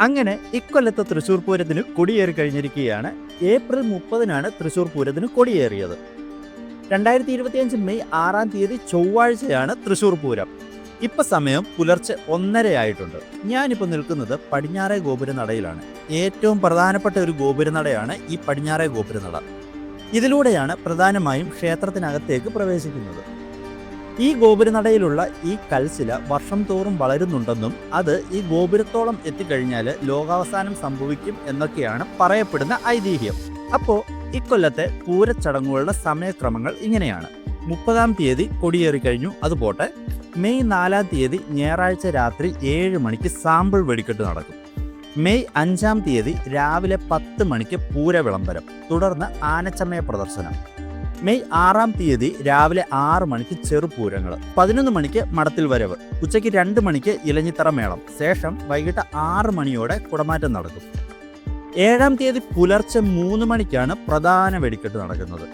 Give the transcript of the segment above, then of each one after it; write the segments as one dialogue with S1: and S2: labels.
S1: അങ്ങനെ ഇക്കൊല്ലത്തെ തൃശൂർ പൂരത്തിന് കൊടിയേറി കഴിഞ്ഞിരിക്കുകയാണ്. ഏപ്രിൽ മുപ്പതിനാണ് തൃശൂർ പൂരത്തിന് കൊടിയേറിയത്. രണ്ടായിരത്തി ഇരുപത്തിയഞ്ച് മെയ് ആറാം തീയതി ചൊവ്വാഴ്ചയാണ് തൃശൂർ പൂരം. ഇപ്പൊ സമയം പുലർച്ചെ ഒന്നരയായിട്ടുണ്ട്. ഞാനിപ്പോൾ നിൽക്കുന്നത് പടിഞ്ഞാറേ ഗോപുരനടയിലാണ് ഏറ്റവും പ്രധാനപ്പെട്ട ഒരു ഗോപുരനടയാണ് ഈ പടിഞ്ഞാറേ ഗോപുരനട ഇതിലൂടെയാണ് പ്രധാനമായും ക്ഷേത്രത്തിനകത്തേക്ക് പ്രവേശിക്കുന്നത്. ഈ ഗോപുരനടയിലുള്ള ഈ കൽശില വർഷം തോറും വളരുന്നുണ്ടെന്നും അത് ഈ ഗോപുരത്തോളം എത്തിക്കഴിഞ്ഞാൽ ലോകാവസാനം സംഭവിക്കും എന്നൊക്കെയാണ് പറയപ്പെടുന്ന ഐതിഹ്യം. അപ്പോൾ ഇക്കൊല്ലത്തെ പൂരച്ചടങ്ങുകളുടെ സമയക്രമങ്ങൾ ഇങ്ങനെയാണ്. മുപ്പതാം തീയതി കൊടിയേറി കഴിഞ്ഞു അത് പോട്ടെ. മെയ് നാലാം തീയതി ഞായറാഴ്ച രാത്രി ഏഴ് മണിക്ക് സാമ്പിൾ വെടിക്കെട്ട് നടക്കും. മെയ് അഞ്ചാം തീയതി രാവിലെ പത്ത് മണിക്ക് പൂര വിളംബരം തുടർന്ന് ആനച്ചമയ പ്രദർശനം. മെയ് ആറാം തീയതി രാവിലെ ആറ് മണിക്ക് ചെറുപൂരങ്ങൾ പതിനൊന്ന് മണിക്ക് മടത്തിൽ വരവ് ഉച്ചയ്ക്ക് രണ്ട് മണിക്ക് ഇലഞ്ഞിത്തറ മേളം ശേഷം വൈകിട്ട് ആറ് മണിയോടെ കുടമാറ്റം നടക്കും. ഏഴാം തീയതി പുലർച്ചെ മൂന്ന് മണിക്കാണ് പ്രധാന വെടിക്കെട്ട് നടക്കുന്നത്.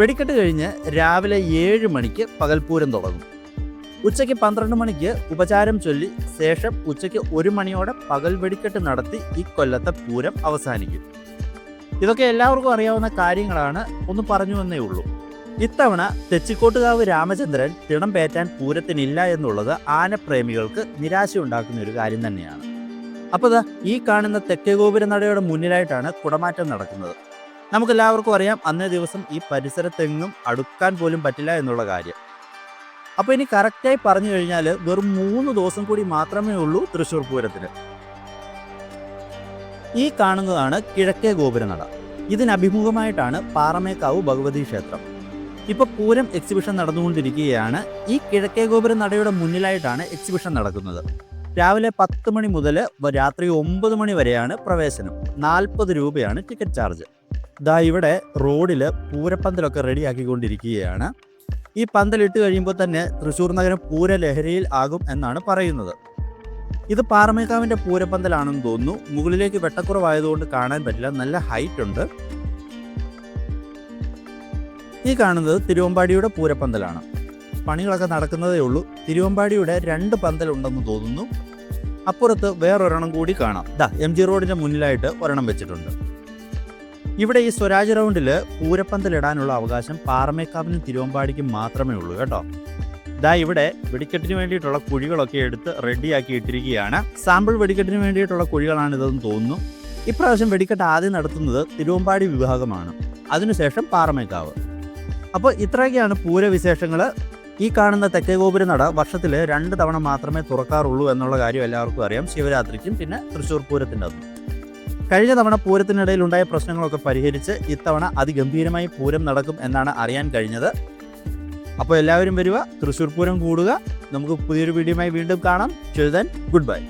S1: വെടിക്കെട്ട് കഴിഞ്ഞ് രാവിലെ ഏഴ് മണിക്ക് പകൽപൂരം തുടങ്ങും. ഉച്ചയ്ക്ക് പന്ത്രണ്ട് മണിക്ക് ഉപചാരം ചൊല്ലി ശേഷം ഉച്ചയ്ക്ക് ഒരു മണിയോടെ പകൽ വെടിക്കെട്ട് നടത്തി ഈ കൊല്ലത്തെ പൂരം അവസാനിക്കും. ഇതൊക്കെ എല്ലാവർക്കും അറിയാവുന്ന കാര്യങ്ങളാണ് ഒന്ന് പറഞ്ഞു എന്നേ ഉള്ളൂ. ഇത്തവണ തെച്ചിക്കോട്ടുകാവ് രാമചന്ദ്രൻ തിണം പേറ്റാൻ പൂരത്തിനില്ല എന്നുള്ളത് ആനപ്രേമികൾക്ക് നിരാശയുണ്ടാക്കുന്ന ഒരു കാര്യം തന്നെയാണ്. അപ്പോൾ ഈ കാണുന്ന തെക്കേ ഗോപുര നടയുടെ മുന്നിലായിട്ടാണ് കുടമാറ്റം നടക്കുന്നത്. നമുക്കെല്ലാവർക്കും അറിയാം അന്നേ ദിവസം ഈ പരിസരത്തെങ്ങും അടുക്കാൻ പോലും പറ്റില്ല എന്നുള്ള കാര്യം. അപ്പോൾ ഇനി കറക്റ്റായി പറഞ്ഞു കഴിഞ്ഞാൽ വെറും മൂന്ന് ദിവസം കൂടി മാത്രമേ ഉള്ളൂ തൃശ്ശൂർ പൂരത്തിന്. ഈ കാണുന്നതാണ് കിഴക്കേ ഗോപുരനട ഇതിനഭിമുഖമായിട്ടാണ് പാറമേക്കാവ് ഭഗവതി ക്ഷേത്രം. ഇപ്പൊ പൂരം എക്സിബിഷൻ നടന്നുകൊണ്ടിരിക്കുകയാണ്. ഈ കിഴക്കേ ഗോപുര നടയുടെ മുന്നിലായിട്ടാണ് എക്സിബിഷൻ നടക്കുന്നത്. രാവിലെ പത്ത് മണി മുതൽ രാത്രി ഒമ്പത് മണി വരെയാണ് പ്രവേശനം. നാൽപ്പത് രൂപയാണ് ടിക്കറ്റ് ചാർജ് ദാ ഇവിടെ റോഡിൽ പൂരപ്പന്തലൊക്കെ റെഡിയാക്കിക്കൊണ്ടിരിക്കുകയാണ്. ഈ പന്തലിട്ട് കഴിയുമ്പോൾ തന്നെ തൃശ്ശൂർ നഗരം പൂരലഹരിയിൽ ആകും എന്നാണ് പറയുന്നത്. ഇത് പാറമേക്കാവിന്റെ പൂരപ്പന്തലാണെന്ന് തോന്നുന്നു. മുകളിലേക്ക് വെട്ടക്കുറവായതുകൊണ്ട് കാണാൻ പറ്റില്ല. നല്ല ഹൈറ്റ് ഉണ്ട്. ഈ കാണുന്നത് തിരുവമ്പാടിയുടെ പൂരപ്പന്തലാണ്. പണികളൊക്കെ നടക്കുന്നതേ ഉള്ളൂ. തിരുവമ്പാടിയുടെ രണ്ട് പന്തലുണ്ടെന്ന് തോന്നുന്നു. അപ്പുറത്ത് വേറൊരെണ്ണം കൂടി കാണാം. ദാ എം ജി റോഡിന്റെ മുന്നിലായിട്ട് ഒരെണ്ണം വെച്ചിട്ടുണ്ട്. ഇവിടെ ഈ സ്വരാജ് റൗണ്ടിൽ പൂരപ്പന്തലിടാനുള്ള അവകാശം പാറമേക്കാവിനും തിരുവമ്പാടിക്കും മാത്രമേ ഉള്ളൂ കേട്ടോ. ദാ ഇവിടെ വെടിക്കെട്ടിന് വേണ്ടിയിട്ടുള്ള കുഴികളൊക്കെ എടുത്ത് റെഡിയാക്കി ഇട്ടിരിക്കുകയാണ്. സാമ്പിൾ വെടിക്കെട്ടിന് വേണ്ടിയിട്ടുള്ള കുഴികളാണ് ഇതെന്ന് തോന്നുന്നു. ഇപ്രാവശ്യം വെടിക്കെട്ട് ആദ്യം നടത്തുന്നത് തിരുവമ്പാടി വിഭാഗമാണ്. അതിനുശേഷം പാറമേക്കാവ്. അപ്പോൾ ഇത്രയൊക്കെയാണ് പൂരവിശേഷങ്ങൾ ഈ കാണുന്ന തെക്കേ ഗോപുര നട വർഷത്തിൽ രണ്ട് തവണ മാത്രമേ തുറക്കാറുള്ളൂ എന്നുള്ള കാര്യം എല്ലാവർക്കും അറിയാം. ശിവരാത്രിക്കും പിന്നെ തൃശ്ശൂർ പൂരത്തിന്റെ അതും കഴിഞ്ഞ തവണ പൂരത്തിനിടയിൽ ഉണ്ടായ പ്രശ്നങ്ങളൊക്കെ പരിഹരിച്ച് ഇത്തവണ അതിഗംഭീരമായി പൂരം നടക്കും എന്നാണ് അറിയാൻ കഴിഞ്ഞത്. അപ്പോൾ എല്ലാവരും വരിക. തൃശ്ശൂർ പൂരം കൂടുക. നമുക്ക് പുതിയൊരു വീഡിയോയുമായി വീണ്ടും കാണാം. ചെറുതൻ ഗുഡ് ബൈ